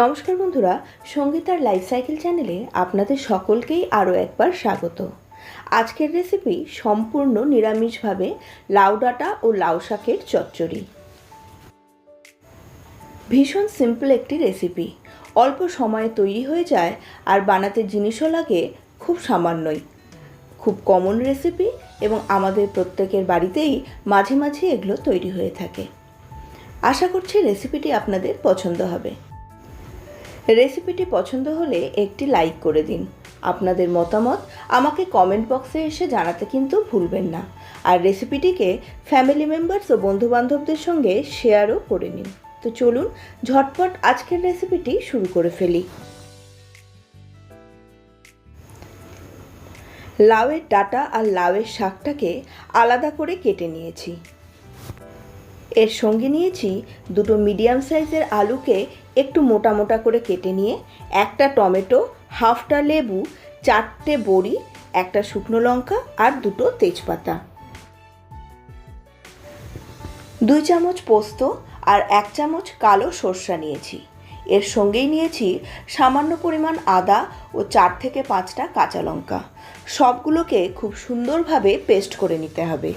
নমস্কার বন্ধুরা, সঙ্গীতার life cycle চ্যানেলে আপনাদের সকলকেই আরও একবার স্বাগত। আজকের রেসিপি সম্পূর্ণ নিরামিষভাবে লাউ ডাঁটা ও লাউ শাকের চচ্চড়ি। ভীষণ সিম্পল একটি রেসিপি অল্প সময়ে তৈরি হয়ে যায় আর বানাতে জিনিসও লাগে খুব সামান্যই। খুব কমন রেসিপি এবং আমাদের প্রত্যেকের বাড়িতেই মাঝে মাঝে এগুলো তৈরি হয়ে থাকে। আশা করছি রেসিপিটি আপনাদের পছন্দ হবে। রেসিপিটি পছন্দ হলে একটি লাইক করে দিন। আপনাদের মতামত আমাকে কমেন্ট বক্সে এসে জানাতে কিন্তু ভুলবেন না। আর রেসিপিটিকে ফ্যামিলি মেম্বার্স ও বন্ধুবান্ধবদের সঙ্গে শেয়ারও করে নিন। তো চলুন, ঝটপট আজকের রেসিপিটি শুরু করে ফেলি। লাউয়ের ডাটা আর লাউয়ের শাকটাকে আলাদা করে কেটে নিয়েছি। এর সঙ্গে নিয়েছি দুটো মিডিয়াম সাইজের আলুকে একটু মোটা মোটা করে কেটে নিয়ে একটা টমেটো, হাফটা লেবু, চারটে বড়ি, একটা শুকনো লঙ্কা আর দুটো তেজপাতা। দুই চামচ পোস্ত আর এক চামচ কালো সর্ষা নিয়েছি। এর সঙ্গেই নিয়েছি সামান্য পরিমাণ আদা ও চার থেকে পাঁচটা কাঁচা লঙ্কা। সবগুলোকে খুব সুন্দরভাবে পেস্ট করে নিতে হবে।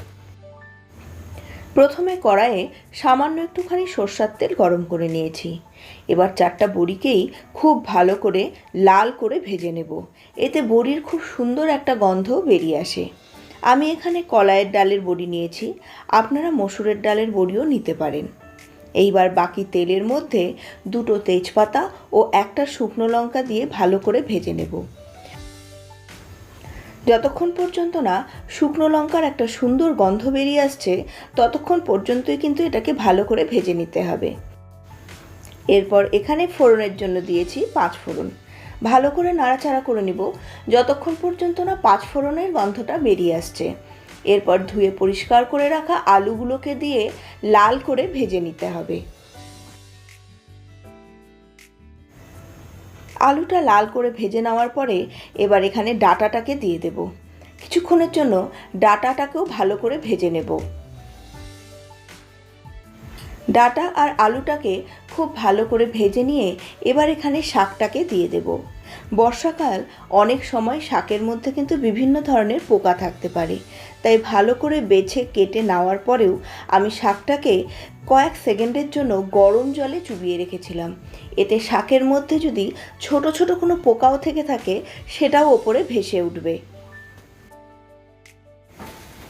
প্রথমে কড়াইয়ে সামান্য একটুখানি সর্ষার তেল গরম করে নিয়েছি। এবার চারটা বড়িকেই খুব ভালো করে লাল করে ভেজে নেব। এতে বড়ির খুব সুন্দর একটা গন্ধ বেরিয়ে আসে। আমি এখানে কলাইয়ের ডালের বড়ি নিয়েছি। আপনারা মসুরের ডালের বড়িও নিতে পারেন। এইবার বাকি তেলের মধ্যে দুটো তেজপাতা ও একটা শুকনো লঙ্কা দিয়ে ভালো করে ভেজে নেব। যতক্ষণ পর্যন্ত না শুকনো লঙ্কার একটা সুন্দর গন্ধ বেরিয়ে আসছে, ততক্ষণ পর্যন্তই কিন্তু এটাকে ভালো করে ভেজে নিতে হবে। এরপর এখানে ফোড়নের জন্য দিয়েছি পাঁচ ফোড়ন। ভালো করে নাড়াচাড়া করে নিব, যতক্ষণ পর্যন্ত না পাঁচ ফোড়নের গন্ধটা বেরিয়ে আসছে। এরপর ধুয়ে পরিষ্কার করে রাখা আলুগুলোকে দিয়ে লাল করে ভেজে নিতে হবে। আলুটা লাল করে ভেজে নেওয়ার পরে এবার এখানে ডাটাটাকে দিয়ে দেব। কিছুক্ষণের জন্য ডাটাটাকেও ভালো করে ভেজে নেব। ডাটা আর আলুটাকে খুব ভালো করে ভেজে নিয়ে এবার এখানে শাকটাকে দিয়ে দেব। বর্ষাকাল অনেক সময় শাকের মধ্যে কিন্তু বিভিন্ন ধরনের পোকা থাকতে পারে। তাই ভালো করে বেছে কেটে নেওয়ার পরেও আমি শাকটাকে কয়েক সেকেন্ডের জন্য গরম জলে চুবিয়ে রেখেছিলাম। এতে শাকের মধ্যে যদি ছোট ছোট কোনো পোকাও থেকে থাকে, সেটাও ওপরে ভেসে উঠবে।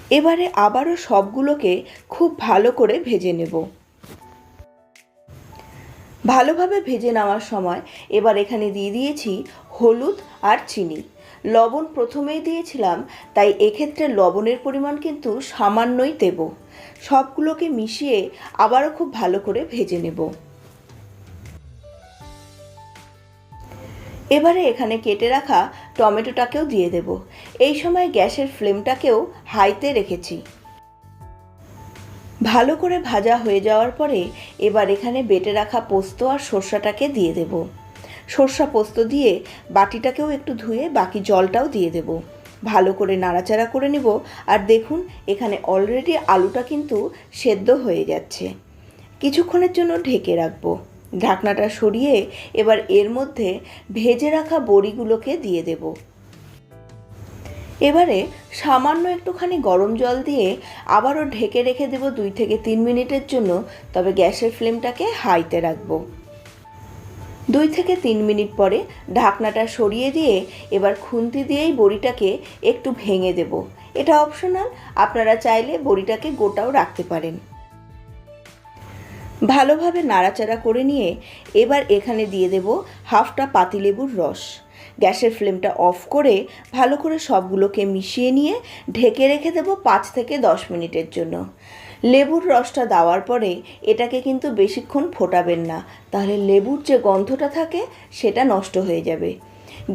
এবারে আবারও সবগুলোকে খুব ভালো করে ভেজে নেব। ভালোভাবে ভেজে নেওয়ার সময় এবার এখানে দিয়ে দিয়েছি হলুদ আর চিনি। লবণ প্রথমেই দিয়েছিলাম, তাই এক্ষেত্রে লবণের পরিমাণ কিন্তু সামান্যই দেব। সবগুলোকে মিশিয়ে আবারও খুব ভালো করে ভেজে নেব। এবারে এখানে কেটে রাখা টমেটোটাকেও দিয়ে দেব। এই সময় গ্যাসের ফ্লেমটাকেও হাইতে রেখেছি। ভালো করে ভাজা হয়ে যাওয়ার পরে এবার এখানে বেটে রাখা পোস্ত আর সর্ষাটাকে দিয়ে দেব। সর্ষা পোস্ত দিয়ে বাটিটাকেও একটু ধুয়ে বাকি জলটাও দিয়ে দেব। ভালো করে নাড়াচাড়া করে নেব আর দেখুন, এখানে অলরেডি আলুটা কিন্তু সেদ্ধ হয়ে যাচ্ছে। কিছুক্ষণের জন্য ঢেকে রাখব। ঢাকনাটা সরিয়ে এবার এর মধ্যে ভেজে রাখা বড়িগুলোকে দিয়ে দেব। এবারে সামান্য একটুখানি গরম জল দিয়ে আবারও ঢেকে রেখে দেব দুই থেকে তিন মিনিটের জন্য, তবে গ্যাসের ফ্লেমটাকে হাইতে রাখব। দুই থেকে তিন মিনিট পরে ঢাকনাটা সরিয়ে দিয়ে এবার খুন্তি দিয়েই বড়িটাকে একটু ভেঙে দেব। এটা অপশনাল আপনারা চাইলে বড়িটাকে গোটাও রাখতে পারেন। ভালোভাবে নাড়াচাড়া করে নিয়ে এবার এখানে দিয়ে দেব হাফটা পাতিলেবুর রস। গ্যাসের ফ্লেমটা অফ করে ভালো করে সবগুলোকে মিশিয়ে নিয়ে ঢেকে রেখে দেবো পাঁচ থেকে দশ মিনিটের জন্য। লেবুর রসটা দেওয়ার পরে এটাকে কিন্তু বেশিক্ষণ ফোটাবেন না। তাহলে লেবুর যে গন্ধটা থাকে, সেটা নষ্ট হয়ে যাবে।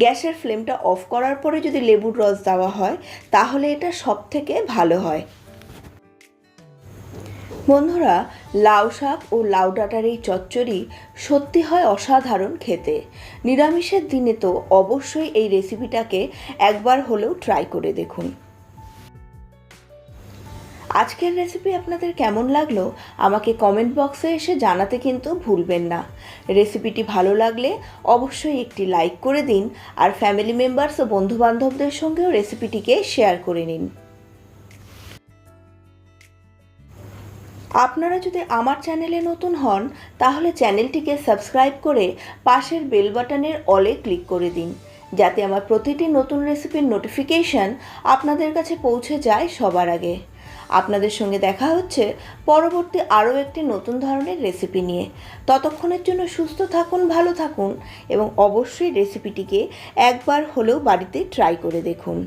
গ্যাসের ফ্লেমটা অফ করার পরে যদি লেবুর রস দেওয়া হয়, তাহলে এটা সব থেকে ভালো হয়। বন্ধুরা, লাউ শাক ও লাউ ডাঁটার এই চচ্চড়ি সত্যি হয় অসাধারণ খেতে। নিরামিষের দিনে তো অবশ্যই এই রেসিপিটাকে একবার হলেও ট্রাই করে দেখুন। আজকের রেসিপি আপনাদের কেমন লাগল, আমাকে কমেন্ট বক্সে এসে জানাতে কিন্তু ভুলবেন না। রেসিপিটি ভালো লাগলে অবশ্যই একটি লাইক করে দিন আর ফ্যামিলি মেম্বার্স ও বন্ধুবান্ধবদের সঙ্গেও রেসিপিটিকে শেয়ার করে নিন। আপনারা যদি আমার চ্যানেলে নতুন হন, তাহলে চ্যানেলটিকে সাবস্ক্রাইব করে পাশের বেল বাটনের অলে ক্লিক করে দিন, যাতে আমার প্রতিটি নতুন রেসিপির নোটিফিকেশন আপনাদের কাছে পৌঁছে যায় সবার আগে। আপনাদের সঙ্গে দেখা হচ্ছে পরবর্তী আরও একটি নতুন ধরনের রেসিপি নিয়ে। ততক্ষণের জন্য সুস্থ থাকুন, ভালো থাকুন এবং অবশ্যই রেসিপিটিকে একবার হলেও বাড়িতে ট্রাই করে দেখুন।